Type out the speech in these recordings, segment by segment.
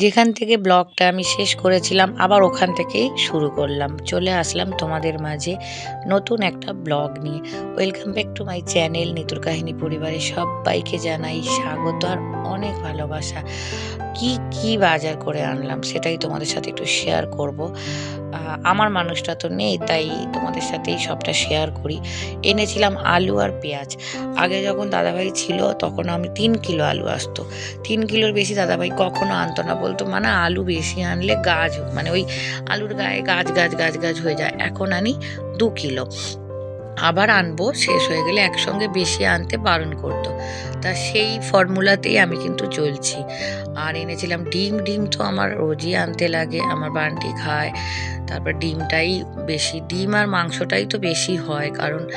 যেখান থেকে ব্লগটা আমি শেষ করেছিলাম, আবার ওখান থেকেই শুরু করলাম। চলে আসলাম তোমাদের মাঝে নতুন একটা ব্লগ নিয়ে। Welcome back to my channel নিতুর কাহিনী পরিবারের সবাইকে জানাই স্বাগত আর অনেক ভালোবাসা। কি কি বাজার করে আনলাম সেটাই তোমাদের সাথে একটু শেয়ার করব। আমার মানুষটা তো নেই, তাই তোমাদের সাথেই সবটা শেয়ার করি। এনেছিলাম আলু আর পেঁয়াজ। আগে যখন দাদাভাই ছিল, তখন আমি তিন কিলো আলু আসতো। তিন কিলোর বেশি দাদাভাই কখনো আনতো না। বলতো মানে আলু বেশি আনলে গাছ মানে ওই আলুর গায়ে গাছ গাছ গাছ গাছ হয়ে যায়। এখন আনি দু কিলো। আবার আনব, শেষ হয়ে গেলে একসঙ্গে বেশি আনতে বারণ করতো। তা সেই ফর্মুলাতেই আমি কিন্তু চলছি। আর এনেছিলাম ডিম ডিম তো আমার রোজই আনতে লাগে, আমার বান্টি খায়। তারপর ডিমটাই বেশি, ডিম আর মাংসটাই তো বেশি হয়, কারণ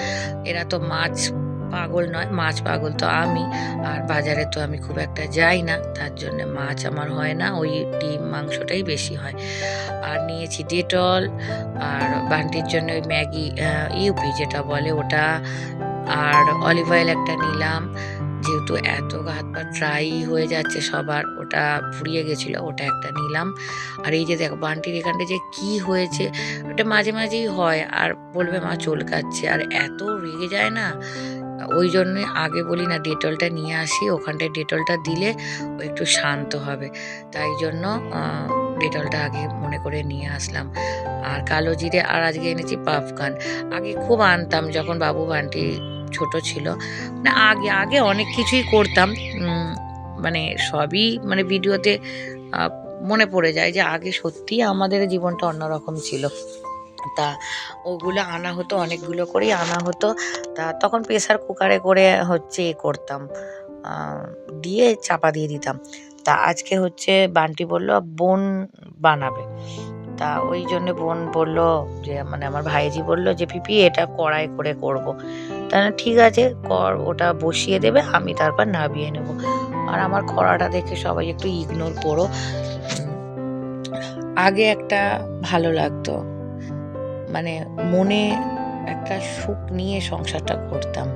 এরা তো মাছ পাগল নয়, মাছ পাগল তো আমি। আর বাজারে তো আমি খুব একটা যাই না, তার জন্য মাছ আমার হয় না, ওই ডিম মাংসটাই বেশি হয়। আর নিয়েছি ডেটল, আর বান্টির জন্য ওই ম্যাগি ইউপি যেটা বলে ওটা। আর অলিভ অয়েল একটা নিলাম, যেহেতু এত হাত পা ড্রাই হয়ে যাচ্ছে সবার, ওটা ফুরিয়ে গেছিল, ওটা একটা নিলাম। আর এই যে দেখো বান্টির এখানটা যে কি হয়েছে, ওটা মাঝে মাঝেই হয়, আর বলবে মা চুলকাচ্ছে, আর এত রেগে যায় না ওই জন্যই আগে বলি না, ডেটলটা নিয়ে আসি, ওখানটায় ডেটলটা দিলে একটু শান্ত হবে। তাই জন্য ডেটলটা আগে মনে করে নিয়ে আসলাম। আর কালো জিরে, আর আজকে এনেছি পাফকান আগে খুব আনতাম যখন বাবু বান্টি ছোট ছিল। মানে আগে আগে অনেক কিছুই করতাম। মানে সবই মানে ভিডিওতে মনে পড়ে যায় যে আগে সত্যি আমাদের জীবনটা অন্যরকম ছিল। তা ওগুলো আনা হতো অনেকগুলো করেই আনা হতো। তা তখন প্রেসার কুকারে করে হচ্ছে এ করতাম। দিয়ে চাপা দিয়ে দিতাম। তা আজকে হচ্ছে বান্টি বলল বোন বানাবে। তা ওই জন্য বোন বলল যে মানে আমার ভাইজি বলল যে পিপি এটা কড়াই করে করব। তা না, ঠিক আছে কর ওটা বসিয়ে দেবে আমি তারপর নাবিয়ে নেব। আর আমার কড়াটা দেখে সবাই একটু ইগনোর করো। আগে একটা ভালো লাগতো। মানে মনে একটা সুখ নিয়ে সংসারটা করতাম।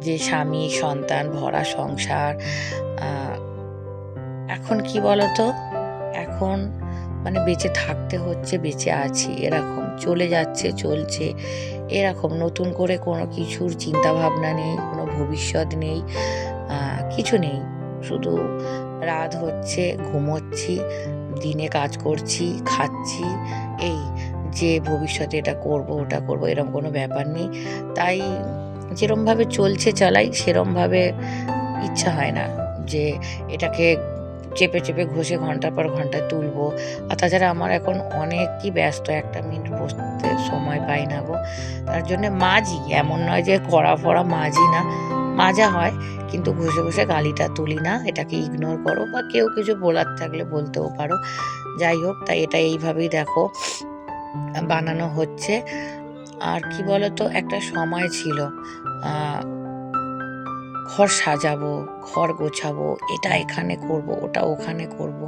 যে স্বামী, সন্তান, ভরা সংসার এখন কি বলতো? এখন মানে বেঁচে থাকতে হচ্ছে, বেঁচে আছি, এরকম। চলে যাচ্ছে, চলছে, এরকম। নতুন করে কোনো কিছুর চিন্তা ভাবনা নেই, কোনো ভবিষ্যৎ নেই কিছু নেই। শুধু রাত হচ্ছে, ঘুমোচ্ছি, দিনে কাজ করছি, খাচ্ছি, এই। যে ভবিষ্যতে এটা করব, ওটা করব এরকম কোনো ব্যাপার নেই। তাই যেরমভাবে চলছে চালাই, সেরমভাবে ইচ্ছা হয় না যে এটাকে চেপে চেপে ঘষে ঘণ্টার পর ঘণ্টা তুলবো। আর তাছাড়া আমার এখন অনেকই ব্যস্ত, একটা মিনিট বসতে সময় পাই না গো। তার জন্যে মাঝি এমন নয় যে কড়া ফড়া মাজি না। মাজা হয়, কিন্তু ঘষে ঘষে গালিটা তুলি না, এটাকে ইগনোর করো বা কেউ কিছু বলার থাকলে বলতেও পারো। যাই হোক, তাই এটা এইভাবেই দেখো। বানানো হচ্ছে। আর কি বলতো, একটা সময় ছিল ঘর সাজাবো, ঘর গোছাবো, এটা এখানে করব, ওটা ওখানে করব।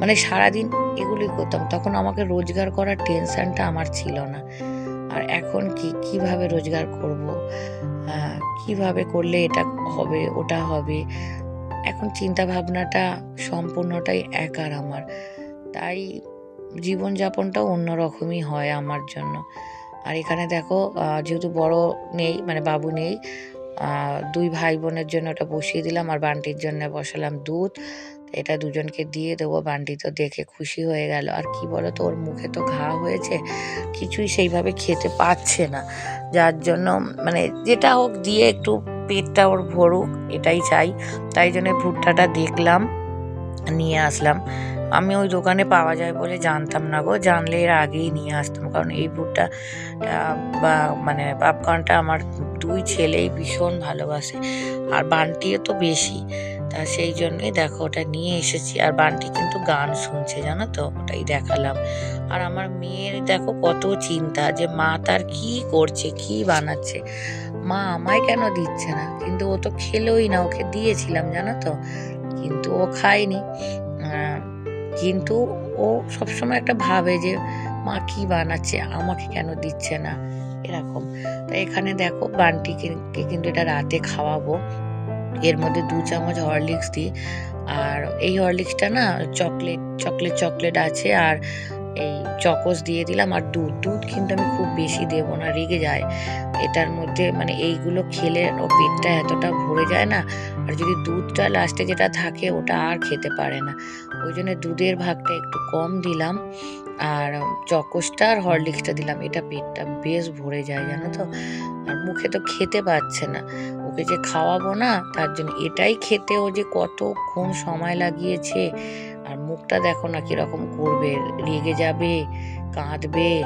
মানে সারাদিন এগুলি করতাম। তখন আমাকে রোজগার করার টেনশানটা আমার ছিল না। আর এখন কি, কীভাবে রোজগার করব? কীভাবে করলে এটা হবে, ওটা হবে? এখন চিন্তা ভাবনাটা সম্পূর্ণটাই একার আমার। তাই জীবনযাপনটাও অন্যরকমই হয় আমার জন্য। আর এখানে দেখো যেহেতু বড় নেই মানে বাবু নেই দুই ভাই বোনের জন্য ওটা বসিয়ে দিলাম আর বান্টির জন্য বসালাম দুধ। এটা দুজনকে দিয়ে দেবো, বান্টি তো দেখে খুশি হয়ে গেল। আর কি বলো তো ওর মুখে তো ঘা হয়েছে, কিছুই সেইভাবে খেতে পাচ্ছে না। যার জন্য মানে যেটা হোক দিয়ে একটু পেটটা ওর ভরুক, এটাই চাই। তাই জন্য ভুট্টাটা দেখলাম, নিয়ে আসলাম। আমি ওই দোকানে পাওয়া যায় বলে জানতাম না গো। জানলে এর আগেই নিয়ে আসতাম। কারণ এই আহ, বা মানে পাপকর্নটা আমার দুই ছেলেই ভীষণ ভালোবাসে। আর বান্টিও তো বেশি। তা সেই জন্যই দেখো ওটা নিয়ে এসেছি। আর বান্টি কিন্তু গান শুনছে জানো তো? ওটাই দেখালাম। আর আমার মেয়ের দেখো কত চিন্তা যে মা তার কি করছে কি বানাচ্ছে। মা আমায় কেন দিচ্ছে না? কিন্তু ও তো খেলোই না। ওকে দিয়েছিলাম জানো তো? কিন্তু ও খায়নি। কিন্তু ও সবসময় একটা ভাবে যে, মা কি বানাচ্ছে? আমাকে কেন দিচ্ছে না? এরকম। তো এখানে দেখো বান্টিকে কিন্তু এটা রাতে খাওয়াবো। এর মধ্যে দু চামচ হরলিক্স দিই। আর এই হরলিক্সটা না, চকলেট চকলেট চকলেট আছে আর এই চকোস দিয়ে দিলাম। আর দুধ দুধ কিন্তু আমি খুব বেশি দেবো না, রেগে যায়। এটার মধ্যে মানে এইগুলো খেলে ও পেটটা এতটা ভরে যায় না। আর যদি দুধটা লাস্টে যেটা থাকে, ওটা আর খেতে পারে না। ওই জন্য দুধের ভাগটা একটু কম দিলাম। আর চকোসটা আর হরলিক্সটা দিলাম। এটা পেটটা বেশ ভরে যায়, জানো তো? আর মুখে তো খেতে পাচ্ছে না। ওকে যে খাওয়াবো না, তার জন্য এটাই খেতে ও যে কতক্ষণ সময় লাগিয়েছে। আর মুখটা দেখো না কীরকম করবে, রেগে যাবে, কাঁদবে।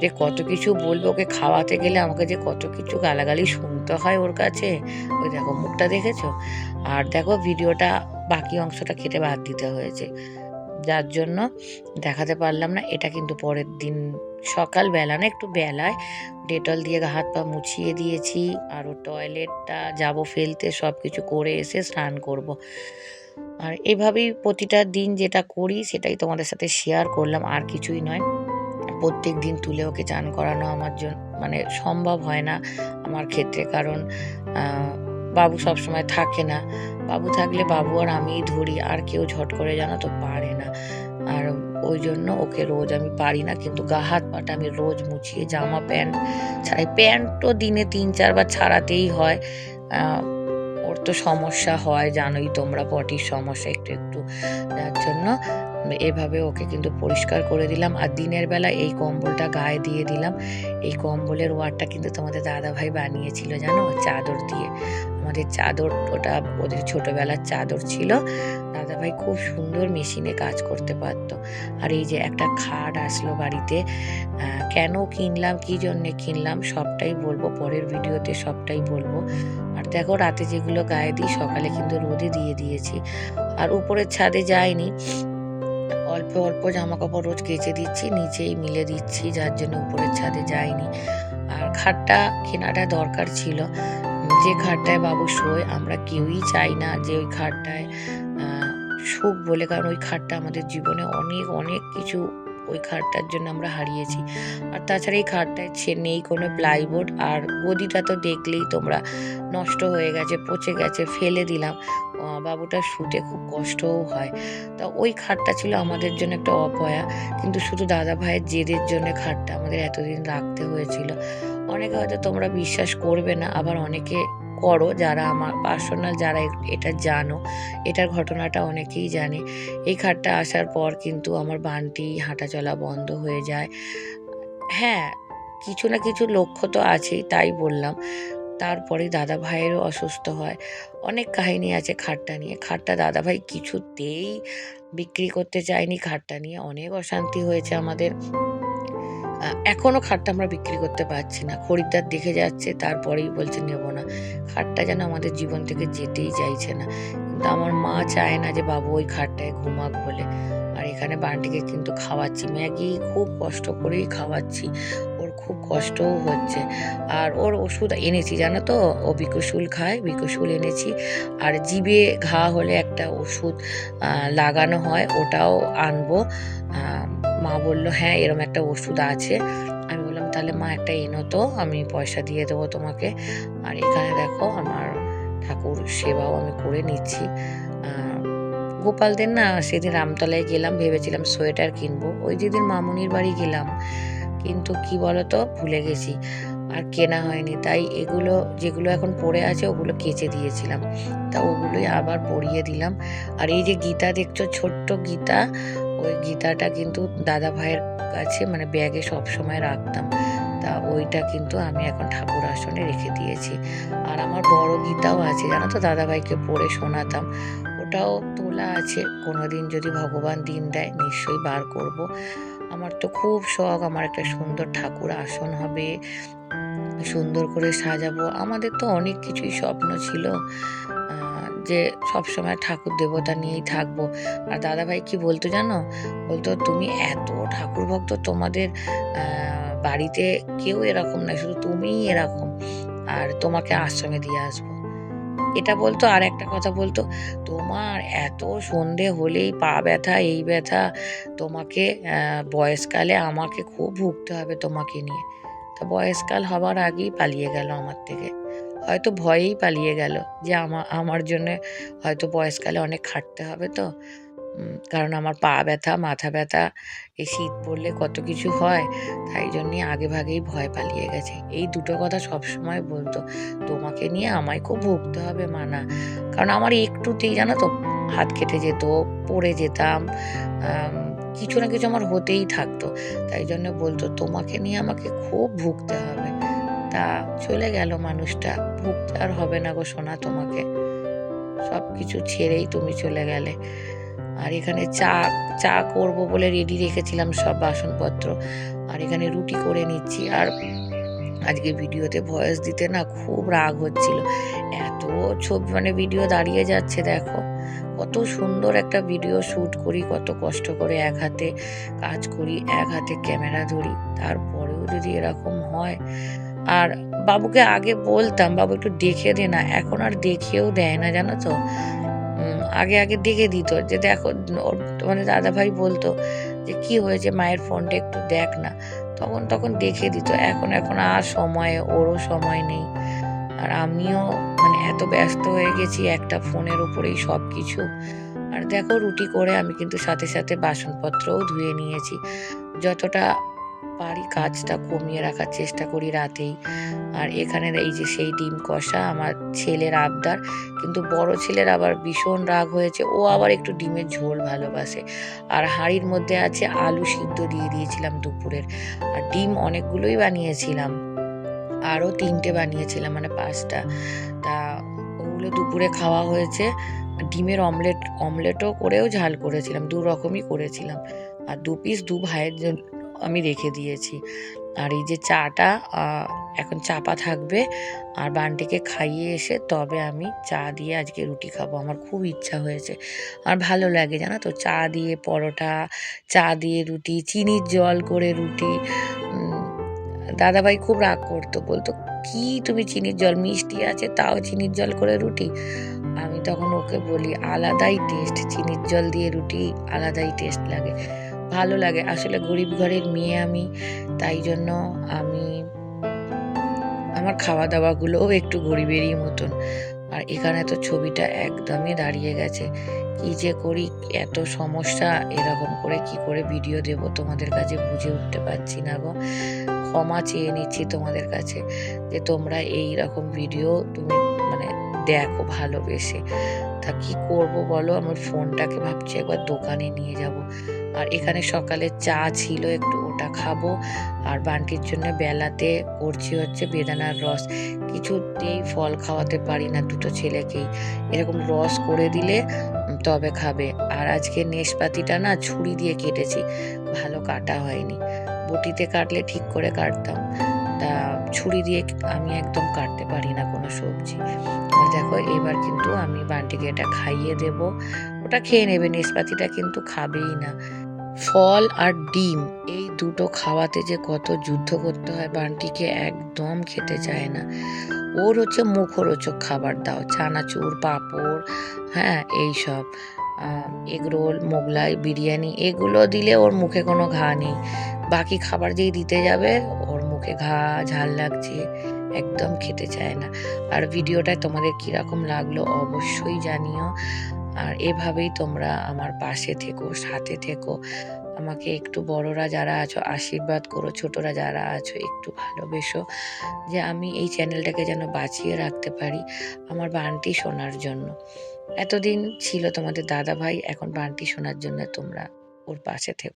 যে কত কিছু বলবে ওকে খাওয়াতে গেলে আমাকে যে কত কিছু গালাগালি শুনতে হয় ওর কাছে। ওই দেখো মুখটা দেখেছ? আর দেখো ভিডিওটা বাকি অংশটা কেটে বাদ দিতে হয়েছে যার জন্য দেখাতে পারলাম না, এটা কিন্তু পরের দিন সকাল বেলা না, একটু বেলায় ডেটল দিয়ে হাত পা মুছিয়ে দিয়েছি আর ও টয়লেটটা যাব ফেলতে সব কিছু করে এসে স্নান করব। আর এভাবেই প্রতিটা দিন যেটা করি সেটাই তোমাদের সাথে শেয়ার করলাম, আর কিছুই নয় প্রত্যেক দিন তুলে ওকে চান করানো আমার জন্য মানে সম্ভব হয় না আমার ক্ষেত্রে কারণ বাবু সবসময় থাকে না। বাবু থাকলে বাবু আর আমিই ধরি, আর কেউ ঝট করে জানো তো পারে না। আর ওই জন্য ওকে রোজ আমি পারি না, কিন্তু গা হাত পাটা আমি রোজ মুছিয়ে জামা, প্যান্ট ছাড়াই। প্যান্টও দিনে তিন চারবার ছাড়াতেই হয়। ওর তো সমস্যা হয়, জানোই তোমরা পটির সমস্যা একটু একটু। যার জন্য এভাবে ওকে কিন্তু পরিষ্কার করে দিলাম। আর দিনের বেলা এই কম্বলটা গায়ে দিয়ে দিলাম। এই কম্বলের ওয়ারটা কিন্তু তোমাদের দাদা ভাই বানিয়েছিল, জানো? চাদর দিয়ে। আমাদের চাদর ওটা ওদের ছোটবেলার চাদর ছিল। দাদা ভাই খুব সুন্দর মেশিনে কাজ করতে পারতো। আর এই যে একটা খাট আসলো বাড়িতে কেন কিনলাম, কি জন্যে কিনলাম, সবটাই বলব, পরের ভিডিওতে সবটাই বলব। আর দেখো রাতে যেগুলো গায়ে দিই, সকালে কিন্তু রোদে দিয়ে দিয়েছি। আর উপরের ছাদে যাইনি। অল্প অল্প জামা কাপড় রোজ কেচে দিচ্ছি, নিচেই মিলে দিচ্ছি, যার জন্য উপরের ছাদে যাইনি। আর খাটটা কেনাটা দরকার ছিল। যে খাটটায় বাবু শোয়, আমরা কেউই চাই না যে ওই খাটটায় সুখ বলে, কারণ ওই খাটটা আমাদের জীবনে অনেক অনেক কিছু ওই খাটটার জন্য আমরা হারিয়েছি। আর তাছাড়া এই খাটটায় ছে নেই কোনো প্লাইবোর্ড আর গদিটা তো দেখলেই তোমরা নষ্ট হয়ে গেছে, পচে গেছে, ফেলে দিলাম। বাবুটা শুতে খুব কষ্টও হয়। তা ওই খাটটা ছিল আমাদের জন্য একটা অপয়া, কিন্তু শুধু দাদা ভাইয়ের জেদের জন্য খাটটা আমাদের এতদিন রাখতে হয়েছিল। অনেকে হয়তো তোমরা বিশ্বাস করবে না, আবার অনেকে করো যারা আমার পার্সোনাল যারা এটা জানো। এটার ঘটনাটা অনেকেই জানে। এই খাটটা আসার পর কিন্তু আমার বানটি হাঁটাচলা বন্ধ হয়ে যায়। হ্যাঁ কিছু না কিছু লক্ষ্য তো আছেই, তাই বললাম। তারপরে দাদা ভাইয়েরও অসুস্থ হয়। অনেক কাহিনী আছে খাটটা নিয়ে। খাটটা দাদা ভাই কিছুতেই বিক্রি করতে চায়নি। খাটটা নিয়ে অনেক অশান্তি হয়েছে আমাদের। আহ, এখনও খাটটা আমরা বিক্রি করতে পারছি না। খরিদ্দার দেখে যাচ্ছে তারপরেই বলছে নেব না। খাটটা যেন আমাদের জীবন থেকে যেতেই চাইছে না। কিন্তু আমার মা চায় না যে বাবু ওই খাটটায় ঘুমাক বলে। আর এখানে বান্টিকে কিন্তু খাওয়াচ্ছি। ম্যাগি খুব কষ্ট করেই খাওয়াচ্ছি। ওর খুব কষ্টও হচ্ছে। আর ওর ওষুধ এনেছি জানো তো? ও বিকশুল খায় বিকশুল এনেছি। আর জিভে ঘা হলে একটা ওষুধ লাগানো হয় ওটাও আনব। মা বলল হ্যাঁ এরম একটা ওষুধ আছে। আমি বললাম, তাহলে মা একটা এনো তো, আমি পয়সা দিয়ে দেবো তোমাকে। আর এখানে দেখো, আমার ঠাকুর সেবাও আমি করে নিচ্ছি। গোপালদের না, সেদিন রামতলায় গেলাম, ভেবেছিলাম সোয়েটার কিনবো। ওই যেদিন মামুনির বাড়ি গেলাম, কিন্তু কি বলতো, ভুলে গেছি। আর কেনা হয়নি, তাই এগুলো, যেগুলো এখন পড়ে আছে, ওগুলো কেচে দিয়েছিলাম। তা ওগুলোই আবার পরিয়ে দিলাম। আর এই যে গীতা দেখছ, ছোট্ট গীতা ওই গীতাটা কিন্তু দাদা ভাইয়ের কাছে মানে ব্যাগে সব সময় রাখতাম। তা ওইটা কিন্তু আমি এখন ঠাকুর আসনে রেখে দিয়েছি। আর আমার বড় গীতাও আছে, জানো তো? দাদা ভাইকে পড়ে শোনাতাম। ওটাও তোলা আছে। কোনোদিন যদি ভগবান দিন দেয়, নিশ্চয়ই বার করব। আমার তো খুব শখ, আমার একটা সুন্দর ঠাকুর আসন হবে। সুন্দর করে সাজাবো। আমাদের তো অনেক কিছুই স্বপ্ন ছিল। যে সবসময় ঠাকুর দেবতা নিয়েই থাকব। আর দাদাভাই কি বলতো জানো? বলতো, তুমি এত ঠাকুর ভক্ত তোমাদের বাড়িতে কেউ এরকম না শুধু তুমিই এরকম। আর তোমাকে আশ্রমে দিয়ে আসব। এটা বলতো, আর একটা কথা বলতো, তোমার এত সন্ধে হলেই পা ব্যথা, এই ব্যথা, তোমাকে বয়সকালে আমাকে খুব ভুগতে হবে তোমাকে নিয়ে। তা বয়সকাল হবার আগেই পালিয়ে গেল আমার থেকে। হয়তো ভয়েই পালিয়ে গেল যে আমা, আমার জন্যে হয়তো বয়সকালে অনেক খাটতে হবে তো। কারণ আমার পা ব্যথা, মাথা ব্যথা, এই শীত পড়লে কত কিছু হয়, তাই জন্যে আগে ভাগেই ভয় পালিয়ে গেছে। এই দুটো কথা সবসময় বলতো। তোমাকে নিয়ে আমায় খুব ভুগতে হবে মানা। কারণ আমার একটুতেই জানো তো হাত কেটে যেত, পড়ে যেতাম কিছু না কিছু আমার হতেই থাকতো। তাই জন্য বলতো, তোমাকে নিয়ে আমাকে খুব ভুগতে হবে। তা চলে গেল মানুষটা। ভুগতে আর হবে না গো সোনা তোমাকে। সব কিছু ছেড়েই তুমি চলে গেলে। আর এখানে চা চা করব বলে রেডি রেখেছিলাম সব বাসনপত্র। আর এখানে রুটি করে নিচ্ছি। আর আজকে ভিডিওতে ভয়েস দিতে না খুব রাগ হচ্ছিল। এত ছবি মানে ভিডিও দাঁড়িয়ে যাচ্ছে, দেখো। কত সুন্দর একটা ভিডিও শ্যুট করি, কত কষ্ট করে এক হাতে কাজ করি, এক হাতে ক্যামেরা ধরি। তারপরেও যদি এরকম হয় আর বাবুকে আগে বলতাম, বাবু, একটু দেখে দে না। এখন আর দেখেও দেয় না, জানো তো? আগে আগে দেখে দিত। যে দেখো মানে দাদা ভাই বলতো যে, কি হয়েছে মায়ের ফোনটা একটু দেখ না। তখন তখন দেখে দিত। এখন এখন আর সময়, ওরও সময় নেই। আর আমিও মানে এত ব্যস্ত হয়ে গেছি একটা ফোনের উপরেই সব কিছু আর দেখো, রুটি করে আমি কিন্তু সাথে সাথে বাসনপত্রও ধুয়ে নিয়েছি। যতটা পারি কাজটা কমিয়ে রাখার চেষ্টা করি রাতেই। আর এখানে এই যে সেই ডিম কষা আমার ছেলের আবদার, কিন্তু বড় ছেলের আবার ভীষণ রাগ হয়েছে, ও আবার একটু ডিমের ঝোল ভালোবাসে। আর হাঁড়ির মধ্যে আছে আলু সিদ্ধ দিয়ে দিয়েছিলাম দুপুরের, আর ডিম অনেকগুলোই বানিয়েছিলাম। আরও তিনটে বানিয়েছিলাম মানে পাঁচটা। তা ওগুলো দুপুরে খাওয়া হয়েছে, ডিমের অমলেট, অমলেটও করেও ঝাল করেছিলাম, দু রকমই করেছিলাম। আর দু পিস দু ভাইয়ের আমি রেখে দিয়েছি। আর এই যে চাটা এখন চাপা থাকবে। আর বানটিকে খাইয়ে এসে তবে আমি চা দিয়ে আজকে রুটি খাব। আমার খুব ইচ্ছা হয়েছে। আর ভালো লাগে, জানো তো? চা দিয়ে পরোটা, চা দিয়ে রুটি, চিনির জল করে রুটি। দাদাভাই খুব রাগ করতো, বলতো, কি তুমি চিনির জল, মিষ্টি আছে, তাও চিনির জল করে রুটি? আমি তখন ওকে বলি, আলাদাই টেস্ট চিনির জল দিয়ে রুটি, আলাদাই টেস্ট লাগে। ভালো লাগে। আসলে গরিব ঘরের মেয়ে আমি, তাই জন্য আমি আমার খাওয়া দাওয়াগুলোও একটু গরিবেরই মতন। আর এখানে তো ছবিটা একদমই দাঁড়িয়ে গেছে। কি যে করি, এত সমস্যা, এরকম করে কি করে ভিডিও দেব তোমাদের কাছে বুঝে উঠতে পারছি না গো। ক্ষমা চেয়ে নিচ্ছি তোমাদের কাছে যে তোমরা এই রকম ভিডিও তুমি মানে দেখো ভালোবেসে। তা কি করব বলো? আমার ফোনটাকে ভাবছি একবার দোকানে নিয়ে যাব। আর এখানে সকালে চা ছিল, একটু ওটা খাব। আর বান্টির জন্য বেলাতে করছি হচ্ছে বেদানার রস। কিছুতেই ফল খাওয়াতে পারি না দুটো ছেলেকেই। এরকম রস করে দিলে তবে খাবে। আর আজকে নেশপাতিটা না ছুরি দিয়ে কেটেছি, ভালো কাটা হয়নি। বটিতে কাটলে ঠিক করে কাটতাম। তা ছুরি দিয়ে আমি একদম কাটতে পারি না কোনো সবজি। দেখো, এবার কিন্তু আমি বান্টিকে এটা খাইয়ে দেব। ওটা খেয়ে নেবে নেশপাতিটা কিন্তু খাবেই না। ফল আর ডিম, এই দুটো খাওয়াতে যে কত যুদ্ধ করতে হয় বান্টিকে একদম খেতে চায় না। ওর হচ্ছে মুখরোচক খাবার দাও, চানাচুর, পাঁপড় হ্যাঁ এইসব। এগরোল মোগলাই, বিরিয়ানি, এগুলো দিলে ওর মুখে কোনো ঘা নেই। বাকি খাবার যেই দিতে যাবে, ওর মুখে ঘা, ঝাল লাগছে, একদম খেতে চায় না। আর ভিডিওটায় তোমাদের কীরকম লাগল অবশ্যই জানিও। আর এভাবেই তোমরা আমার পাশে থেকো, সাথে থেকো। আমাকে একটু বড়রা যারা আছো, আশীর্বাদ করো, ছোটরা যারা আছো, একটু ভালোবেসো যে আমি এই চ্যানেলটাকে যেন বাঁচিয়ে রাখতে পারি আমার বান্টি শোনার জন্য। এতদিন ছিল তোমাদের দাদা ভাই এখন বান্টি শোনার জন্য তোমরা ওর পাশে থেকো।